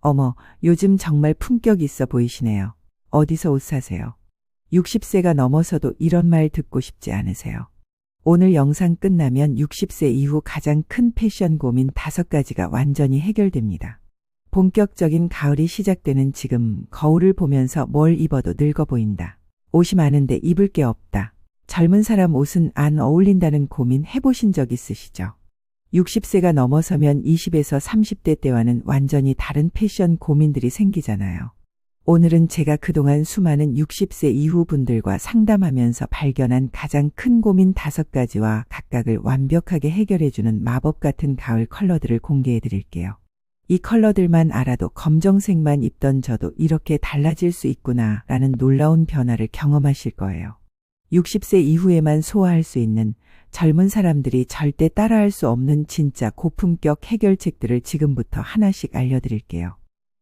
어머, 요즘 정말 품격 있어 보이시네요. 어디서 옷 사세요? 60세가 넘어서도 이런 말 듣고 싶지 않으세요? 오늘 영상 끝나면 60세 이후 가장 큰 패션 고민 5가지가 완전히 해결됩니다. 본격적인 가을이 시작되는 지금 거울을 보면서 뭘 입어도 늙어 보인다. 옷이 많은데 입을 게 없다. 젊은 사람 옷은 안 어울린다는 고민 해보신 적 있으시죠? 60세가 넘어서면 20에서 30대 때와는 완전히 다른 패션 고민들이 생기잖아요. 오늘은 제가 그동안 수많은 60세 이후 분들과 상담하면서 발견한 가장 큰 고민 다섯 가지와 각각을 완벽하게 해결해주는 마법 같은 가을 컬러들을 공개해 드릴게요. 이 컬러들만 알아도 검정색만 입던 저도 이렇게 달라질 수 있구나 라는 놀라운 변화를 경험하실 거예요. 60세 이후에만 소화할 수 있는 젊은 사람들이 절대 따라할 수 없는 진짜 고품격 해결책들을 지금부터 하나씩 알려드릴게요.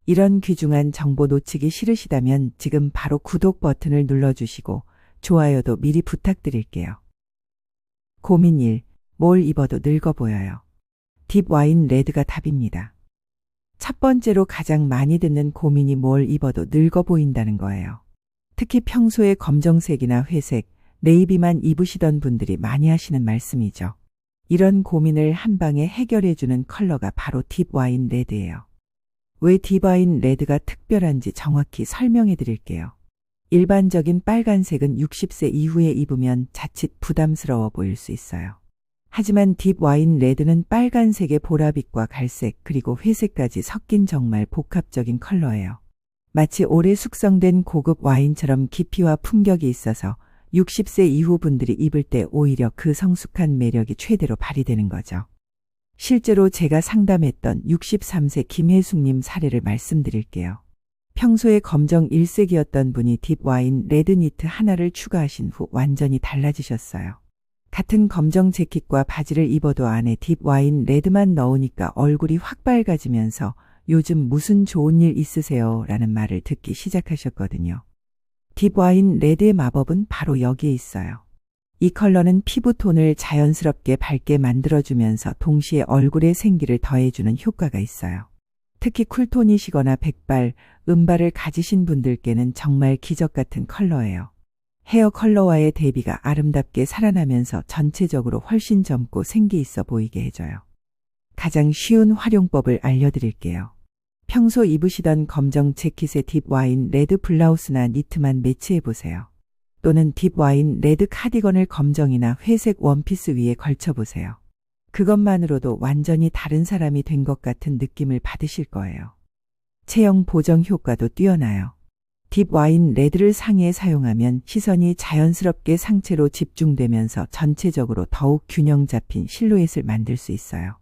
이런 귀중한 정보 놓치기 싫으시다면 지금 바로 구독 버튼을 눌러주시고 좋아요도 미리 부탁드릴게요. 고민 1. 뭘 입어도 늙어 보여요. 딥 와인 레드가 답입니다. 첫 번째로 가장 많이 듣는 고민이 뭘 입어도 늙어 보인다는 거예요. 특히 평소에 검정색이나 회색, 네이비만 입으시던 분들이 많이 하시는 말씀이죠. 이런 고민을 한 방에 해결해주는 컬러가 바로 딥 와인 레드예요. 왜 딥와인 레드가 특별한지 정확히 설명해 드릴게요. 일반적인 빨간색은 60세 이후에 입으면 자칫 부담스러워 보일 수 있어요. 하지만 딥 와인 레드는 빨간색의 보라빛과 갈색 그리고 회색까지 섞인 정말 복합적인 컬러예요. 마치 오래 숙성된 고급 와인처럼 깊이와 품격이 있어서 60세 이후 분들이 입을 때 오히려 그 성숙한 매력이 최대로 발휘되는 거죠. 실제로 제가 상담했던 63세 김혜숙님 사례를 말씀드릴게요. 평소에 검정 일색이었던 분이 딥 와인 레드 니트 하나를 추가하신 후 완전히 달라지셨어요. 같은 검정 재킷과 바지를 입어도 안에 딥 와인 레드만 넣으니까 얼굴이 확 밝아지면서 요즘 무슨 좋은 일 있으세요? 라는 말을 듣기 시작하셨거든요. 딥 와인 레드의 마법은 바로 여기에 있어요. 이 컬러는 피부톤을 자연스럽게 밝게 만들어주면서 동시에 얼굴에 생기를 더해주는 효과가 있어요. 특히 쿨톤이시거나 백발, 음발을 가지신 분들께는 정말 기적 같은 컬러예요. 헤어 컬러와의 대비가 아름답게 살아나면서 전체적으로 훨씬 젊고 생기 있어 보이게 해줘요. 가장 쉬운 활용법을 알려드릴게요. 평소 입으시던 검정 재킷에 딥 와인 레드 블라우스나 니트만 매치해보세요. 또는 딥 와인 레드 카디건을 검정이나 회색 원피스 위에 걸쳐보세요. 그것만으로도 완전히 다른 사람이 된 것 같은 느낌을 받으실 거예요. 체형 보정 효과도 뛰어나요. 딥 와인 레드를 상의에 사용하면 시선이 자연스럽게 상체로 집중되면서 전체적으로 더욱 균형 잡힌 실루엣을 만들 수 있어요.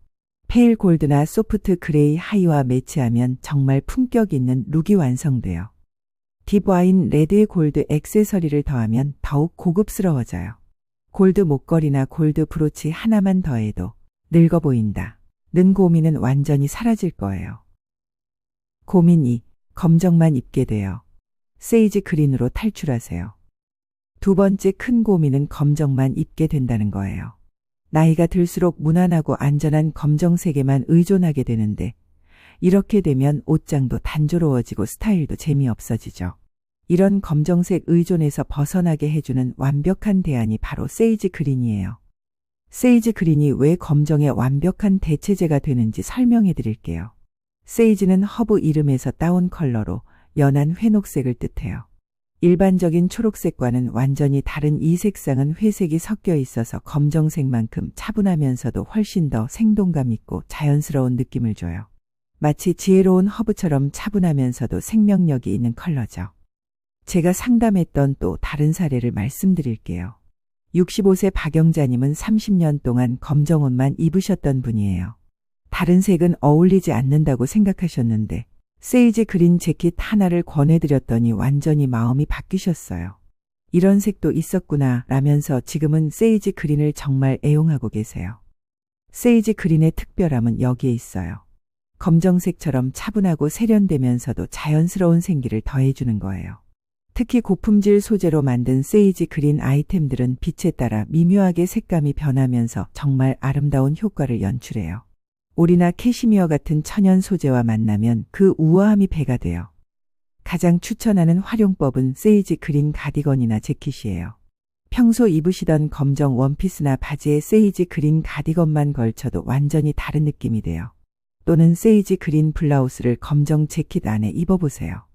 페일 골드나 소프트 그레이 하이와 매치하면 정말 품격 있는 룩이 완성돼요. 딥와인 레드의 골드 액세서리를 더하면 더욱 고급스러워져요. 골드 목걸이나 골드 브로치 하나만 더해도 늙어 보인다. 는 고민은 완전히 사라질 거예요. 고민 2. 검정만 입게 돼요. 세이지 그린으로 탈출하세요. 두 번째 큰 고민은 검정만 입게 된다는 거예요. 나이가 들수록 무난하고 안전한 검정색에만 의존하게 되는데 이렇게 되면 옷장도 단조로워지고 스타일도 재미없어지죠. 이런 검정색 의존에서 벗어나게 해주는 완벽한 대안이 바로 세이지 그린이에요. 세이지 그린이 왜 검정의 완벽한 대체제가 되는지 설명해 드릴게요. 세이지는 허브 이름에서 따온 컬러로 연한 회녹색을 뜻해요. 일반적인 초록색과는 완전히 다른 이 색상은 회색이 섞여 있어서 검정색만큼 차분하면서도 훨씬 더 생동감 있고 자연스러운 느낌을 줘요. 마치 지혜로운 허브처럼 차분하면서도 생명력이 있는 컬러죠. 제가 상담했던 또 다른 사례를 말씀드릴게요. 65세 박영자님은 30년 동안 검정 옷만 입으셨던 분이에요. 다른 색은 어울리지 않는다고 생각하셨는데 세이지 그린 재킷 하나를 권해드렸더니 완전히 마음이 바뀌셨어요. 이런 색도 있었구나 라면서 지금은 세이지 그린을 정말 애용하고 계세요. 세이지 그린의 특별함은 여기에 있어요. 검정색처럼 차분하고 세련되면서도 자연스러운 생기를 더해주는 거예요. 특히 고품질 소재로 만든 세이지 그린 아이템들은 빛에 따라 미묘하게 색감이 변하면서 정말 아름다운 효과를 연출해요. 올이나 캐시미어 같은 천연 소재와 만나면 그 우아함이 배가 돼요. 가장 추천하는 활용법은 세이지 그린 가디건이나 재킷이에요. 평소 입으시던 검정 원피스나 바지에 세이지 그린 가디건만 걸쳐도 완전히 다른 느낌이 돼요. 또는 세이지 그린 블라우스를 검정 재킷 안에 입어보세요.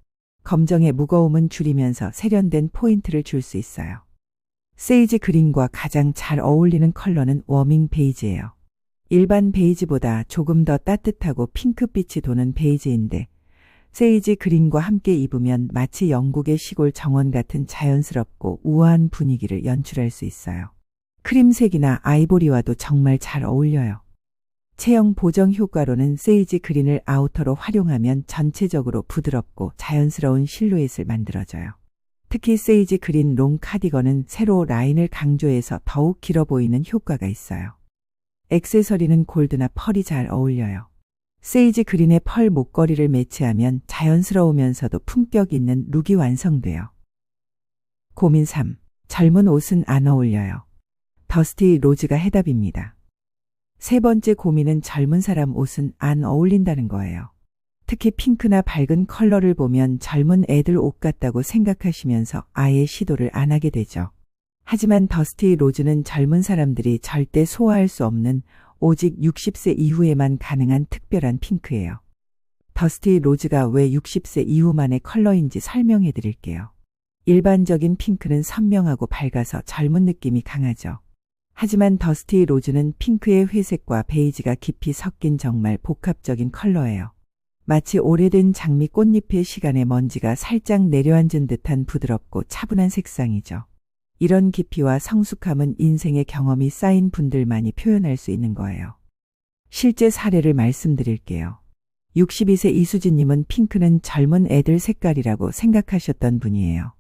검정의 무거움은 줄이면서 세련된 포인트를 줄 수 있어요. 세이지 그린과 가장 잘 어울리는 컬러는 워밍 베이지예요. 일반 베이지보다 조금 더 따뜻하고 핑크빛이 도는 베이지인데 세이지 그린과 함께 입으면 마치 영국의 시골 정원 같은 자연스럽고 우아한 분위기를 연출할 수 있어요. 크림색이나 아이보리와도 정말 잘 어울려요. 체형 보정 효과로는 세이지 그린을 아우터로 활용하면 전체적으로 부드럽고 자연스러운 실루엣을 만들어줘요. 특히 세이지 그린 롱 카디건은 세로 라인을 강조해서 더욱 길어 보이는 효과가 있어요. 액세서리는 골드나 펄이 잘 어울려요. 세이지 그린의 펄 목걸이를 매치하면 자연스러우면서도 품격 있는 룩이 완성돼요. 고민 3. 젊은 옷은 안 어울려요. 더스티 로즈가 해답입니다. 세 번째 고민은 젊은 사람 옷은 안 어울린다는 거예요. 특히 핑크나 밝은 컬러를 보면 젊은 애들 옷 같다고 생각하시면서 아예 시도를 안 하게 되죠. 하지만 더스티 로즈는 젊은 사람들이 절대 소화할 수 없는 오직 60세 이후에만 가능한 특별한 핑크예요. 더스티 로즈가 왜 60세 이후만의 컬러인지 설명해 드릴게요. 일반적인 핑크는 선명하고 밝아서 젊은 느낌이 강하죠. 하지만 더스티 로즈는 핑크의 회색과 베이지가 깊이 섞인 정말 복합적인 컬러예요. 마치 오래된 장미 꽃잎의 시간에 먼지가 살짝 내려앉은 듯한 부드럽고 차분한 색상이죠. 이런 깊이와 성숙함은 인생의 경험이 쌓인 분들만이 표현할 수 있는 거예요. 실제 사례를 말씀드릴게요. 62세 이수진님은 핑크는 젊은 애들 색깔이라고 생각하셨던 분이에요.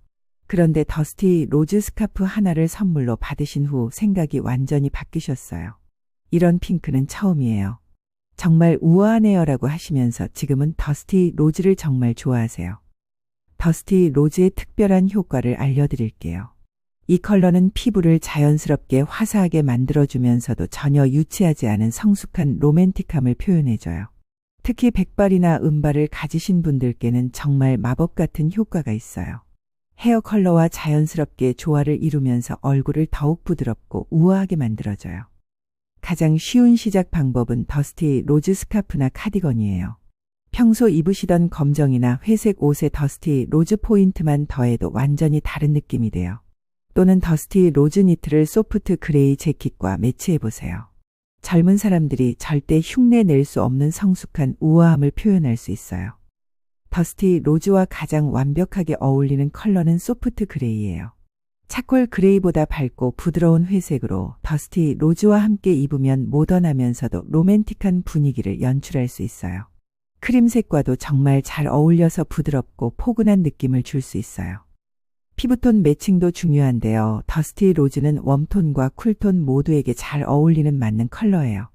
그런데 더스티 로즈 스카프 하나를 선물로 받으신 후 생각이 완전히 바뀌셨어요. 이런 핑크는 처음이에요. 정말 우아하네요라고 하시면서 지금은 더스티 로즈를 정말 좋아하세요. 더스티 로즈의 특별한 효과를 알려드릴게요. 이 컬러는 피부를 자연스럽게 화사하게 만들어주면서도 전혀 유치하지 않은 성숙한 로맨틱함을 표현해줘요. 특히 백발이나 은발을 가지신 분들께는 정말 마법 같은 효과가 있어요. 헤어 컬러와 자연스럽게 조화를 이루면서 얼굴을 더욱 부드럽고 우아하게 만들어줘요. 가장 쉬운 시작 방법은 더스티 로즈 스카프나 카디건이에요. 평소 입으시던 검정이나 회색 옷에 더스티 로즈 포인트만 더해도 완전히 다른 느낌이 돼요. 또는 더스티 로즈 니트를 소프트 그레이 재킷과 매치해보세요. 젊은 사람들이 절대 흉내 낼 수 없는 성숙한 우아함을 표현할 수 있어요. 더스티 로즈와 가장 완벽하게 어울리는 컬러는 소프트 그레이예요. 차콜 그레이보다 밝고 부드러운 회색으로 더스티 로즈와 함께 입으면 모던하면서도 로맨틱한 분위기를 연출할 수 있어요. 크림색과도 정말 잘 어울려서 부드럽고 포근한 느낌을 줄 수 있어요. 피부톤 매칭도 중요한데요. 더스티 로즈는 웜톤과 쿨톤 모두에게 잘 어울리는 맞는 컬러예요.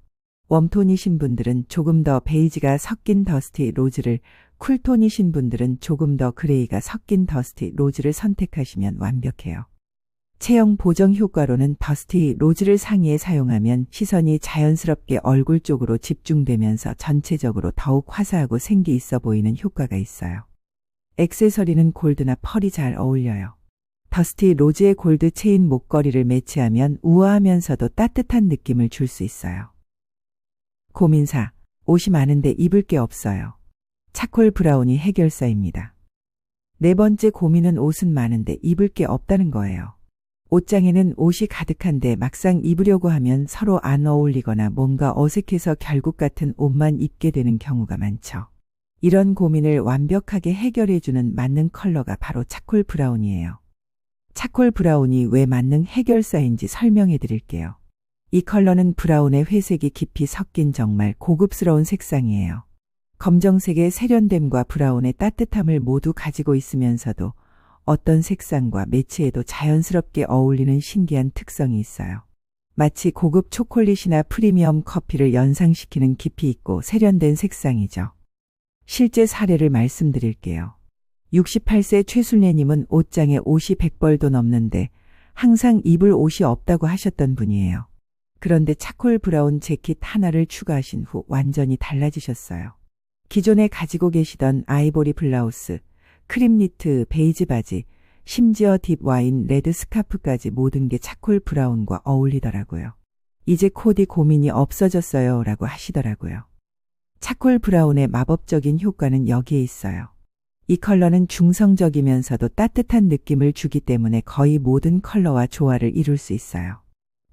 웜톤이신 분들은 조금 더 베이지가 섞인 더스티 로즈를 쿨톤이신 분들은 조금 더 그레이가 섞인 더스티 로즈를 선택하시면 완벽해요. 체형 보정 효과로는 더스티 로즈를 상의에 사용하면 시선이 자연스럽게 얼굴 쪽으로 집중되면서 전체적으로 더욱 화사하고 생기 있어 보이는 효과가 있어요. 액세서리는 골드나 펄이 잘 어울려요. 더스티 로즈의 골드 체인 목걸이를 매치하면 우아하면서도 따뜻한 느낌을 줄 수 있어요. 고민사, 옷이 많은데 입을 게 없어요. 차콜 브라운이 해결사입니다. 네 번째 고민은 옷은 많은데 입을 게 없다는 거예요. 옷장에는 옷이 가득한데 막상 입으려고 하면 서로 안 어울리거나 뭔가 어색해서 결국 같은 옷만 입게 되는 경우가 많죠. 이런 고민을 완벽하게 해결해주는 만능 컬러가 바로 차콜 브라운이에요. 차콜 브라운이 왜 만능 해결사인지 설명해 드릴게요. 이 컬러는 브라운의 회색이 깊이 섞인 정말 고급스러운 색상이에요. 검정색의 세련됨과 브라운의 따뜻함을 모두 가지고 있으면서도 어떤 색상과 매치해도 자연스럽게 어울리는 신기한 특성이 있어요. 마치 고급 초콜릿이나 프리미엄 커피를 연상시키는 깊이 있고 세련된 색상이죠. 실제 사례를 말씀드릴게요. 68세 최순례님은 옷장에 옷이 100벌도 넘는데 항상 입을 옷이 없다고 하셨던 분이에요. 그런데 차콜 브라운 재킷 하나를 추가하신 후 완전히 달라지셨어요. 기존에 가지고 계시던 아이보리 블라우스, 크림 니트, 베이지 바지, 심지어 딥 와인 레드 스카프까지 모든 게 차콜 브라운과 어울리더라고요. 이제 코디 고민이 없어졌어요 라고 하시더라고요. 차콜 브라운의 마법적인 효과는 여기에 있어요. 이 컬러는 중성적이면서도 따뜻한 느낌을 주기 때문에 거의 모든 컬러와 조화를 이룰 수 있어요.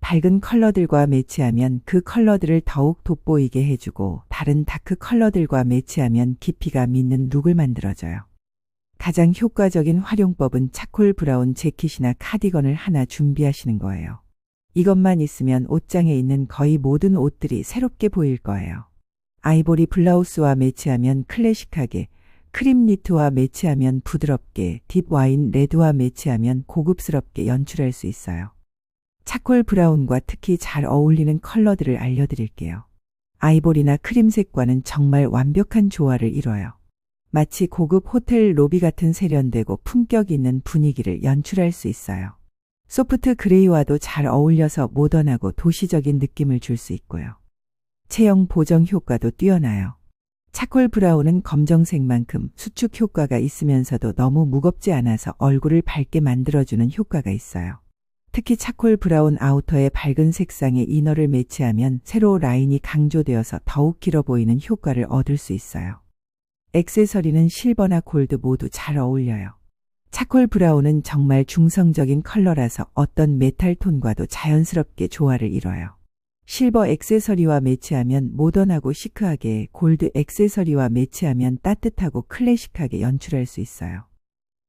밝은 컬러들과 매치하면 그 컬러들을 더욱 돋보이게 해주고 다른 다크 컬러들과 매치하면 깊이가 있는 룩을 만들어줘요. 가장 효과적인 활용법은 차콜 브라운 재킷이나 카디건을 하나 준비하시는 거예요. 이것만 있으면 옷장에 있는 거의 모든 옷들이 새롭게 보일 거예요. 아이보리 블라우스와 매치하면 클래식하게, 크림 니트와 매치하면 부드럽게, 딥 와인 레드와 매치하면 고급스럽게 연출할 수 있어요. 차콜 브라운과 특히 잘 어울리는 컬러들을 알려드릴게요. 아이보리나 크림색과는 정말 완벽한 조화를 이뤄요. 마치 고급 호텔 로비 같은 세련되고 품격 있는 분위기를 연출할 수 있어요. 소프트 그레이와도 잘 어울려서 모던하고 도시적인 느낌을 줄 수 있고요. 체형 보정 효과도 뛰어나요. 차콜 브라운은 검정색만큼 수축 효과가 있으면서도 너무 무겁지 않아서 얼굴을 밝게 만들어주는 효과가 있어요. 특히 차콜 브라운 아우터에 밝은 색상의 이너를 매치하면 세로 라인이 강조되어서 더욱 길어 보이는 효과를 얻을 수 있어요. 액세서리는 실버나 골드 모두 잘 어울려요. 차콜 브라운은 정말 중성적인 컬러라서 어떤 메탈 톤과도 자연스럽게 조화를 이뤄요. 실버 액세서리와 매치하면 모던하고 시크하게, 골드 액세서리와 매치하면 따뜻하고 클래식하게 연출할 수 있어요.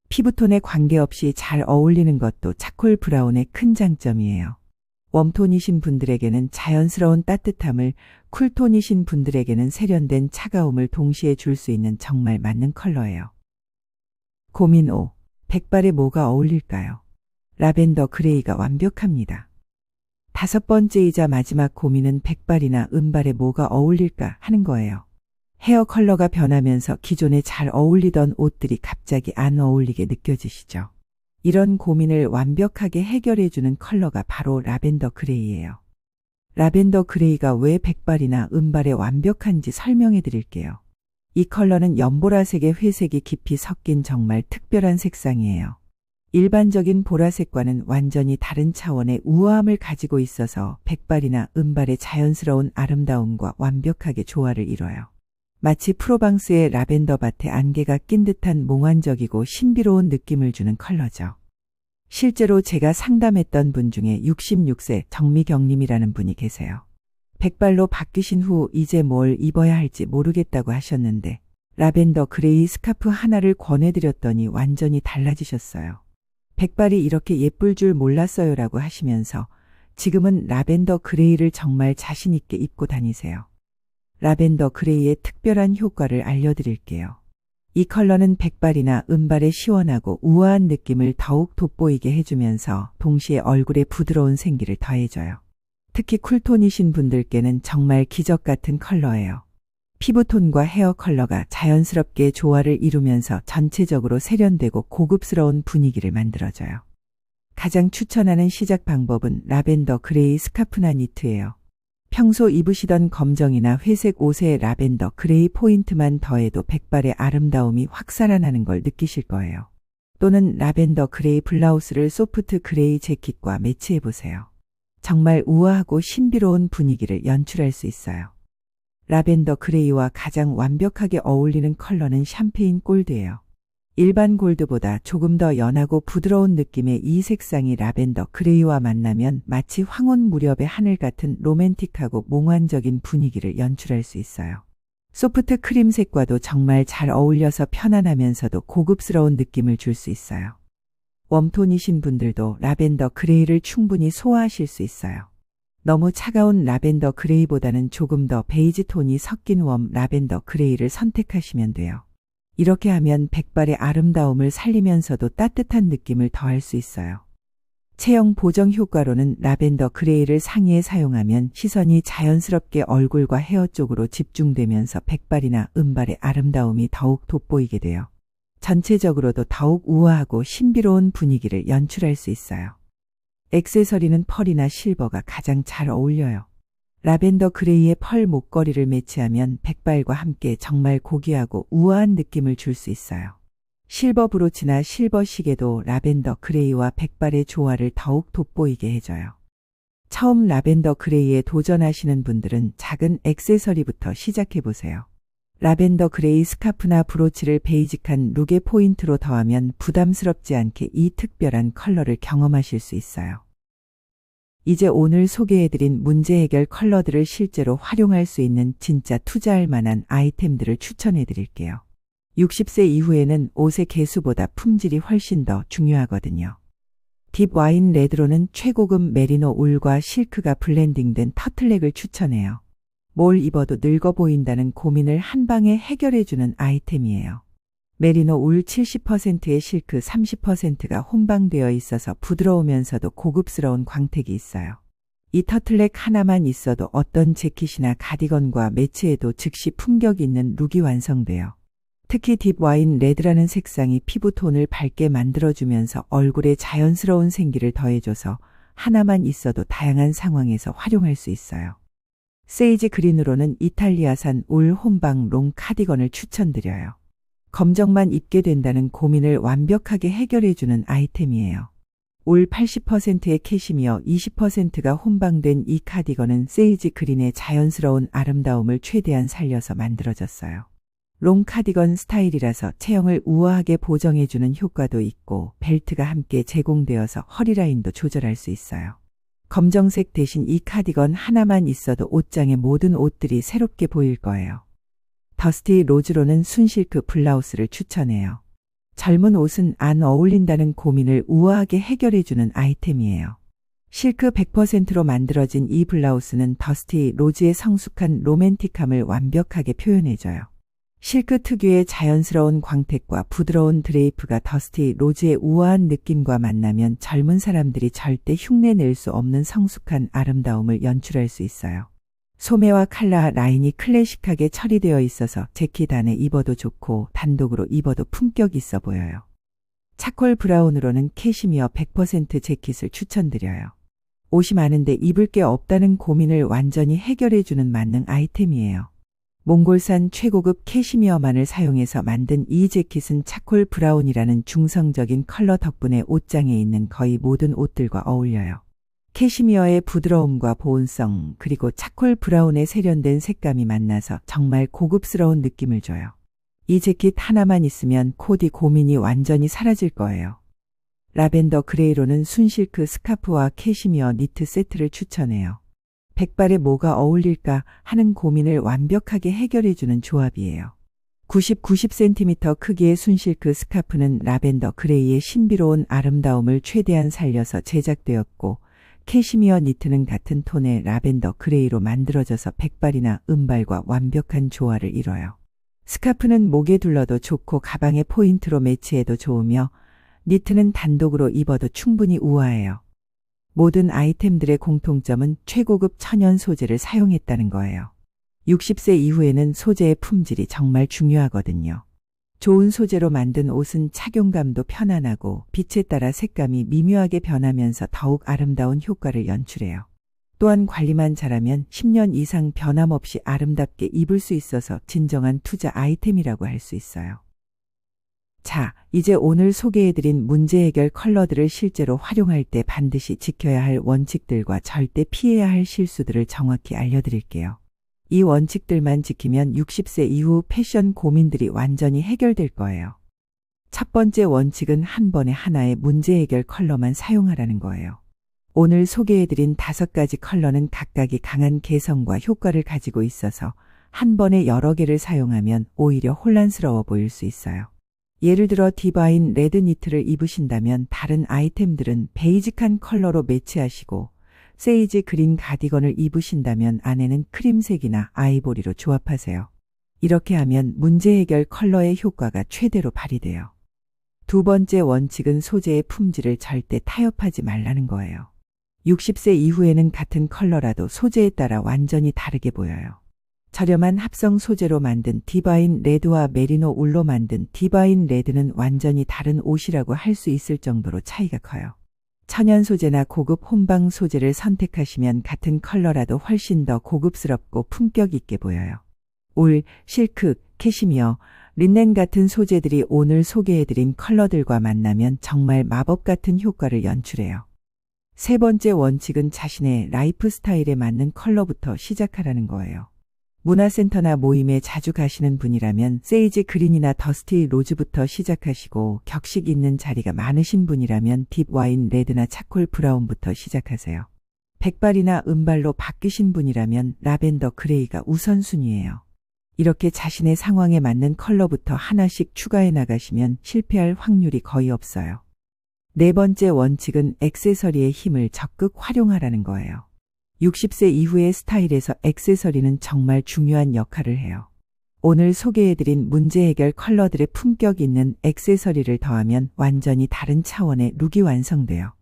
피부톤에 관계없이 잘 어울리는 것도 차콜 브라운의 큰 장점이에요. 웜톤이신 분들에게는 자연스러운 따뜻함을, 쿨톤이신 분들에게는 세련된 차가움을 동시에 줄 수 있는 정말 맞는 컬러예요. 고민 5. 백발에 뭐가 어울릴까요? 라벤더 그레이가 완벽합니다. 다섯 번째이자 마지막 고민은 백발이나 은발에 뭐가 어울릴까 하는 거예요. 헤어 컬러가 변하면서 기존에 잘 어울리던 옷들이 갑자기 안 어울리게 느껴지시죠? 이런 고민을 완벽하게 해결해주는 컬러가 바로 라벤더 그레이예요. 라벤더 그레이가 왜 백발이나 은발에 완벽한지 설명해 드릴게요. 이 컬러는 연보라색의 회색이 깊이 섞인 정말 특별한 색상이에요. 일반적인 보라색과는 완전히 다른 차원의 우아함을 가지고 있어서 백발이나 은발의 자연스러운 아름다움과 완벽하게 조화를 이뤄요. 마치 프로방스의 라벤더 밭에 안개가 낀 듯한 몽환적이고 신비로운 느낌을 주는 컬러죠. 실제로 제가 상담했던 분 중에 66세 정미경님이라는 분이 계세요. 백발로 바뀌신 후 이제 뭘 입어야 할지 모르겠다고 하셨는데 라벤더 그레이 스카프 하나를 권해드렸더니 완전히 달라지셨어요. 백발이 이렇게 예쁠 줄 몰랐어요라고 하시면서 지금은 라벤더 그레이를 정말 자신있게 입고 다니세요. 라벤더 그레이의 특별한 효과를 알려드릴게요. 이 컬러는 백발이나 은발의 시원하고 우아한 느낌을 더욱 돋보이게 해주면서 동시에 얼굴에 부드러운 생기를 더해줘요. 특히 쿨톤이신 분들께는 정말 기적 같은 컬러예요. 피부톤과 헤어 컬러가 자연스럽게 조화를 이루면서 전체적으로 세련되고 고급스러운 분위기를 만들어줘요. 가장 추천하는 시작 방법은 라벤더 그레이 스카프나 니트예요. 평소 입으시던 검정이나 회색 옷에 라벤더 그레이 포인트만 더해도 백발의 아름다움이 확 살아나는 걸 느끼실 거예요. 또는 라벤더 그레이 블라우스를 소프트 그레이 재킷과 매치해 보세요. 정말 우아하고 신비로운 분위기를 연출할 수 있어요. 라벤더 그레이와 가장 완벽하게 어울리는 컬러는 샴페인 골드예요. 일반 골드보다 조금 더 연하고 부드러운 느낌의 이 색상이 라벤더 그레이와 만나면 마치 황혼 무렵의 하늘 같은 로맨틱하고 몽환적인 분위기를 연출할 수 있어요. 소프트 크림색과도 정말 잘 어울려서 편안하면서도 고급스러운 느낌을 줄 수 있어요. 웜톤이신 분들도 라벤더 그레이를 충분히 소화하실 수 있어요. 너무 차가운 라벤더 그레이보다는 조금 더 베이지 톤이 섞인 웜 라벤더 그레이를 선택하시면 돼요. 이렇게 하면 백발의 아름다움을 살리면서도 따뜻한 느낌을 더할 수 있어요. 체형 보정 효과로는 라벤더 그레이를 상의에 사용하면 시선이 자연스럽게 얼굴과 헤어 쪽으로 집중되면서 백발이나 은발의 아름다움이 더욱 돋보이게 돼요. 전체적으로도 더욱 우아하고 신비로운 분위기를 연출할 수 있어요. 액세서리는 펄이나 실버가 가장 잘 어울려요. 라벤더 그레이의 펄 목걸이를 매치하면 백발과 함께 정말 고귀하고 우아한 느낌을 줄 수 있어요. 실버 브로치나 실버 시계도 라벤더 그레이와 백발의 조화를 더욱 돋보이게 해줘요. 처음 라벤더 그레이에 도전하시는 분들은 작은 액세서리부터 시작해보세요. 라벤더 그레이 스카프나 브로치를 베이직한 룩의 포인트로 더하면 부담스럽지 않게 이 특별한 컬러를 경험하실 수 있어요. 이제 오늘 소개해드린 문제 해결 컬러들을 실제로 활용할 수 있는 진짜 투자할 만한 아이템들을 추천해드릴게요. 60세 이후에는 옷의 개수보다 품질이 훨씬 더 중요하거든요. 딥 와인 레드로는 최고급 메리노 울과 실크가 블렌딩된 터틀넥을 추천해요. 뭘 입어도 늙어 보인다는 고민을 한 방에 해결해주는 아이템이에요. 메리노 울 70%의 실크 30%가 혼방되어 있어서 부드러우면서도 고급스러운 광택이 있어요. 이 터틀넥 하나만 있어도 어떤 재킷이나 가디건과 매치해도 즉시 품격 있는 룩이 완성돼요. 특히 딥 와인 레드라는 색상이 피부톤을 밝게 만들어주면서 얼굴에 자연스러운 생기를 더해줘서 하나만 있어도 다양한 상황에서 활용할 수 있어요. 세이지 그린으로는 이탈리아산 울 혼방 롱 카디건을 추천드려요. 검정만 입게 된다는 고민을 완벽하게 해결해주는 아이템이에요. 올 80%의 캐시미어 20%가 혼방된 이 카디건은 세이지 그린의 자연스러운 아름다움을 최대한 살려서 만들어졌어요. 롱 카디건 스타일이라서 체형을 우아하게 보정해주는 효과도 있고 벨트가 함께 제공되어서 허리 라인도 조절할 수 있어요. 검정색 대신 이 카디건 하나만 있어도 옷장의 모든 옷들이 새롭게 보일 거예요. 더스티 로즈로는 순실크 블라우스를 추천해요. 젊은 옷은 안 어울린다는 고민을 우아하게 해결해주는 아이템이에요. 실크 100%로 만들어진 이 블라우스는 더스티 로즈의 성숙한 로맨틱함을 완벽하게 표현해줘요. 실크 특유의 자연스러운 광택과 부드러운 드레이프가 더스티 로즈의 우아한 느낌과 만나면 젊은 사람들이 절대 흉내 낼 수 없는 성숙한 아름다움을 연출할 수 있어요. 소매와 칼라 라인이 클래식하게 처리되어 있어서 재킷 안에 입어도 좋고 단독으로 입어도 품격 있어 보여요. 차콜 브라운으로는 캐시미어 100% 재킷을 추천드려요. 옷이 많은데 입을 게 없다는 고민을 완전히 해결해주는 만능 아이템이에요. 몽골산 최고급 캐시미어만을 사용해서 만든 이 재킷은 차콜 브라운이라는 중성적인 컬러 덕분에 옷장에 있는 거의 모든 옷들과 어울려요. 캐시미어의 부드러움과 보온성, 그리고 차콜 브라운의 세련된 색감이 만나서 정말 고급스러운 느낌을 줘요. 이 재킷 하나만 있으면 코디 고민이 완전히 사라질 거예요. 라벤더 그레이로는 순실크 스카프와 캐시미어 니트 세트를 추천해요. 백발에 뭐가 어울릴까 하는 고민을 완벽하게 해결해주는 조합이에요. 90, 90cm 크기의 순실크 스카프는 라벤더 그레이의 신비로운 아름다움을 최대한 살려서 제작되었고, 캐시미어 니트는 같은 톤의 라벤더 그레이로 만들어져서 백발이나 은발과 완벽한 조화를 이뤄요. 스카프는 목에 둘러도 좋고 가방에 포인트로 매치해도 좋으며 니트는 단독으로 입어도 충분히 우아해요. 모든 아이템들의 공통점은 최고급 천연 소재를 사용했다는 거예요. 60세 이후에는 소재의 품질이 정말 중요하거든요. 좋은 소재로 만든 옷은 착용감도 편안하고 빛에 따라 색감이 미묘하게 변하면서 더욱 아름다운 효과를 연출해요. 또한 관리만 잘하면 10년 이상 변함없이 아름답게 입을 수 있어서 진정한 투자 아이템이라고 할 수 있어요. 자, 이제 오늘 소개해드린 문제 해결 컬러들을 실제로 활용할 때 반드시 지켜야 할 원칙들과 절대 피해야 할 실수들을 정확히 알려드릴게요. 이 원칙들만 지키면 60세 이후 패션 고민들이 완전히 해결될 거예요. 첫 번째 원칙은 한 번에 하나의 문제 해결 컬러만 사용하라는 거예요. 오늘 소개해드린 다섯 가지 컬러는 각각이 강한 개성과 효과를 가지고 있어서 한 번에 여러 개를 사용하면 오히려 혼란스러워 보일 수 있어요. 예를 들어 디바인 레드 니트를 입으신다면 다른 아이템들은 베이직한 컬러로 매치하시고 세이지 그린 가디건을 입으신다면 안에는 크림색이나 아이보리로 조합하세요. 이렇게 하면 문제 해결 컬러의 효과가 최대로 발휘돼요. 두 번째 원칙은 소재의 품질을 절대 타협하지 말라는 거예요. 60세 이후에는 같은 컬러라도 소재에 따라 완전히 다르게 보여요. 저렴한 합성 소재로 만든 디바인 레드와 메리노 울로 만든 디바인 레드는 완전히 다른 옷이라고 할 수 있을 정도로 차이가 커요. 천연 소재나 고급 혼방 소재를 선택하시면 같은 컬러라도 훨씬 더 고급스럽고 품격 있게 보여요. 울, 실크, 캐시미어, 린넨 같은 소재들이 오늘 소개해드린 컬러들과 만나면 정말 마법 같은 효과를 연출해요. 세 번째 원칙은 자신의 라이프 스타일에 맞는 컬러부터 시작하라는 거예요. 문화센터나 모임에 자주 가시는 분이라면 세이지 그린이나 더스티 로즈부터 시작하시고 격식 있는 자리가 많으신 분이라면 딥 와인 레드나 차콜 브라운부터 시작하세요. 백발이나 은발로 바뀌신 분이라면 라벤더 그레이가 우선순위예요. 이렇게 자신의 상황에 맞는 컬러부터 하나씩 추가해 나가시면 실패할 확률이 거의 없어요. 네 번째 원칙은 액세서리의 힘을 적극 활용하라는 거예요. 60세 이후의 스타일에서 액세서리는 정말 중요한 역할을 해요. 오늘 소개해드린 문제 해결 컬러들의 품격 있는 액세서리를 더하면 완전히 다른 차원의 룩이 완성돼요.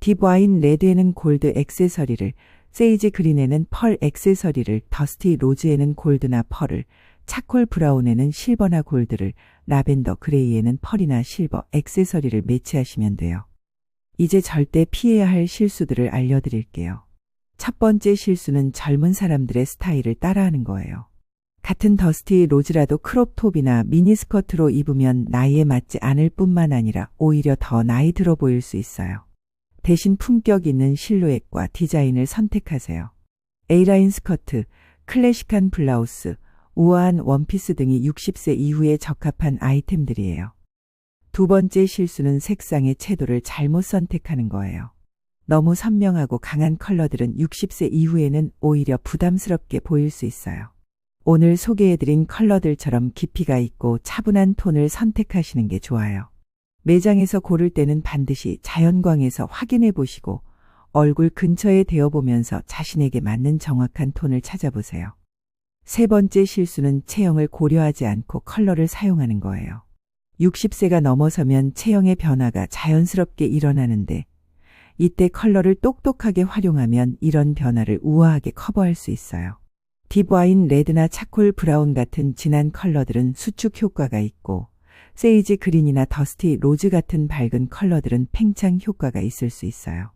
딥 와인 레드에는 골드 액세서리를, 세이지 그린에는 펄 액세서리를, 더스티 로즈에는 골드나 펄을, 차콜 브라운에는 실버나 골드를, 라벤더 그레이에는 펄이나 실버 액세서리를 매치하시면 돼요. 이제 절대 피해야 할 실수들을 알려드릴게요. 첫 번째 실수는 젊은 사람들의 스타일을 따라하는 거예요. 같은 더스티 로즈라도 크롭톱이나 미니스커트로 입으면 나이에 맞지 않을 뿐만 아니라 오히려 더 나이 들어 보일 수 있어요. 대신 품격 있는 실루엣과 디자인을 선택하세요. A라인 스커트, 클래식한 블라우스, 우아한 원피스 등이 60세 이후에 적합한 아이템들이에요. 두 번째 실수는 색상의 채도를 잘못 선택하는 거예요. 너무 선명하고 강한 컬러들은 60세 이후에는 오히려 부담스럽게 보일 수 있어요. 오늘 소개해드린 컬러들처럼 깊이가 있고 차분한 톤을 선택하시는 게 좋아요. 매장에서 고를 때는 반드시 자연광에서 확인해 보시고 얼굴 근처에 대어 보면서 자신에게 맞는 정확한 톤을 찾아보세요. 세 번째 실수는 체형을 고려하지 않고 컬러를 사용하는 거예요. 60세가 넘어서면 체형의 변화가 자연스럽게 일어나는데 이때 컬러를 똑똑하게 활용하면 이런 변화를 우아하게 커버할 수 있어요. 딥와인 레드나 차콜 브라운 같은 진한 컬러들은 수축 효과가 있고 세이지 그린이나 더스티 로즈 같은 밝은 컬러들은 팽창 효과가 있을 수 있어요.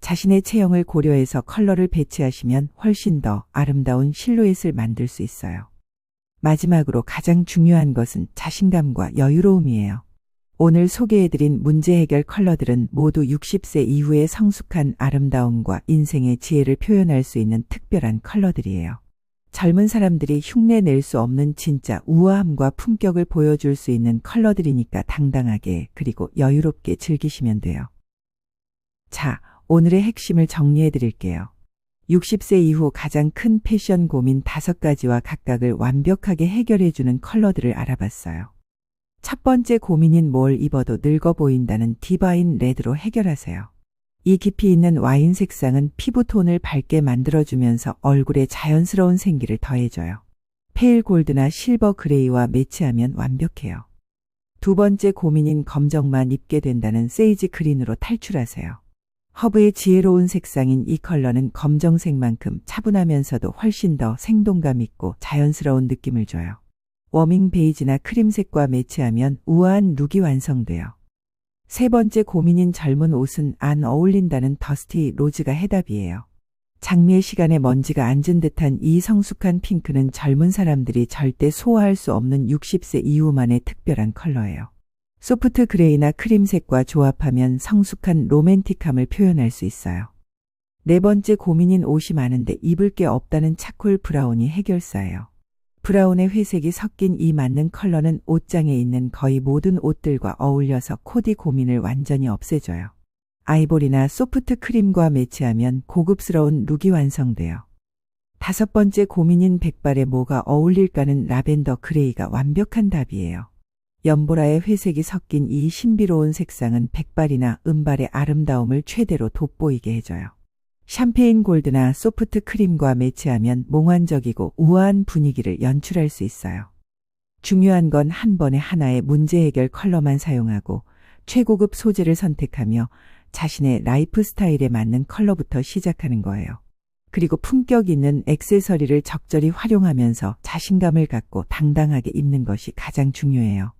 자신의 체형을 고려해서 컬러를 배치하시면 훨씬 더 아름다운 실루엣을 만들 수 있어요. 마지막으로 가장 중요한 것은 자신감과 여유로움이에요. 오늘 소개해드린 문제 해결 컬러들은 모두 60세 이후의 성숙한 아름다움과 인생의 지혜를 표현할 수 있는 특별한 컬러들이에요. 젊은 사람들이 흉내 낼 수 없는 진짜 우아함과 품격을 보여줄 수 있는 컬러들이니까 당당하게 그리고 여유롭게 즐기시면 돼요. 자, 오늘의 핵심을 정리해 드릴게요. 60세 이후 가장 큰 패션 고민 5가지와 각각을 완벽하게 해결해 주는 컬러들을 알아봤어요. 첫 번째 고민인 뭘 입어도 늙어 보인다는 디바인 레드로 해결하세요. 이 깊이 있는 와인 색상은 피부톤을 밝게 만들어주면서 얼굴에 자연스러운 생기를 더해줘요. 페일 골드나 실버 그레이와 매치하면 완벽해요. 두 번째 고민인 검정만 입게 된다는 세이지 그린으로 탈출하세요. 허브의 지혜로운 색상인 이 컬러는 검정색만큼 차분하면서도 훨씬 더 생동감 있고 자연스러운 느낌을 줘요. 워밍 베이지나 크림색과 매치하면 우아한 룩이 완성돼요. 세 번째 고민인 젊은 옷은 안 어울린다는 더스티 로즈가 해답이에요. 장미의 시간에 먼지가 앉은 듯한 이 성숙한 핑크는 젊은 사람들이 절대 소화할 수 없는 60세 이후만의 특별한 컬러예요. 소프트 그레이나 크림색과 조합하면 성숙한 로맨틱함을 표현할 수 있어요. 네 번째 고민인 옷이 많은데 입을 게 없다는 차콜 브라운이 해결사예요. 브라운의 회색이 섞인 이 맞는 컬러는 옷장에 있는 거의 모든 옷들과 어울려서 코디 고민을 완전히 없애줘요. 아이보리나 소프트 크림과 매치하면 고급스러운 룩이 완성돼요. 다섯 번째 고민인 백발에 뭐가 어울릴까는 라벤더 그레이가 완벽한 답이에요. 연보라의 회색이 섞인 이 신비로운 색상은 백발이나 은발의 아름다움을 최대로 돋보이게 해줘요. 샴페인 골드나 소프트 크림과 매치하면 몽환적이고 우아한 분위기를 연출할 수 있어요. 중요한 건 한 번에 하나의 문제 해결 컬러만 사용하고 최고급 소재를 선택하며 자신의 라이프 스타일에 맞는 컬러부터 시작하는 거예요. 그리고 품격 있는 액세서리를 적절히 활용하면서 자신감을 갖고 당당하게 입는 것이 가장 중요해요.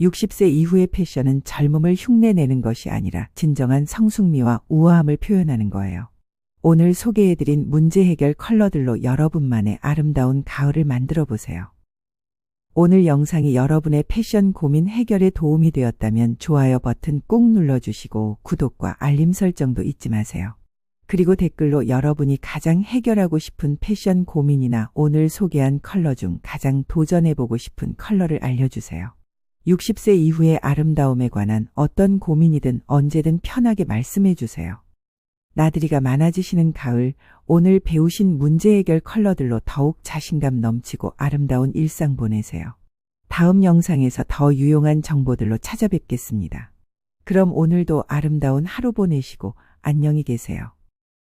60세 이후의 패션은 젊음을 흉내내는 것이 아니라 진정한 성숙미와 우아함을 표현하는 거예요. 오늘 소개해드린 문제 해결 컬러들로 여러분만의 아름다운 가을을 만들어 보세요. 오늘 영상이 여러분의 패션 고민 해결에 도움이 되었다면 좋아요 버튼 꾹 눌러주시고 구독과 알림 설정도 잊지 마세요. 그리고 댓글로 여러분이 가장 해결하고 싶은 패션 고민이나 오늘 소개한 컬러 중 가장 도전해보고 싶은 컬러를 알려주세요. 60세 이후의 아름다움에 관한 어떤 고민이든 언제든 편하게 말씀해 주세요. 나들이가 많아지시는 가을, 오늘 배우신 문제 해결 컬러들로 더욱 자신감 넘치고 아름다운 일상 보내세요. 다음 영상에서 더 유용한 정보들로 찾아뵙겠습니다. 그럼 오늘도 아름다운 하루 보내시고 안녕히 계세요.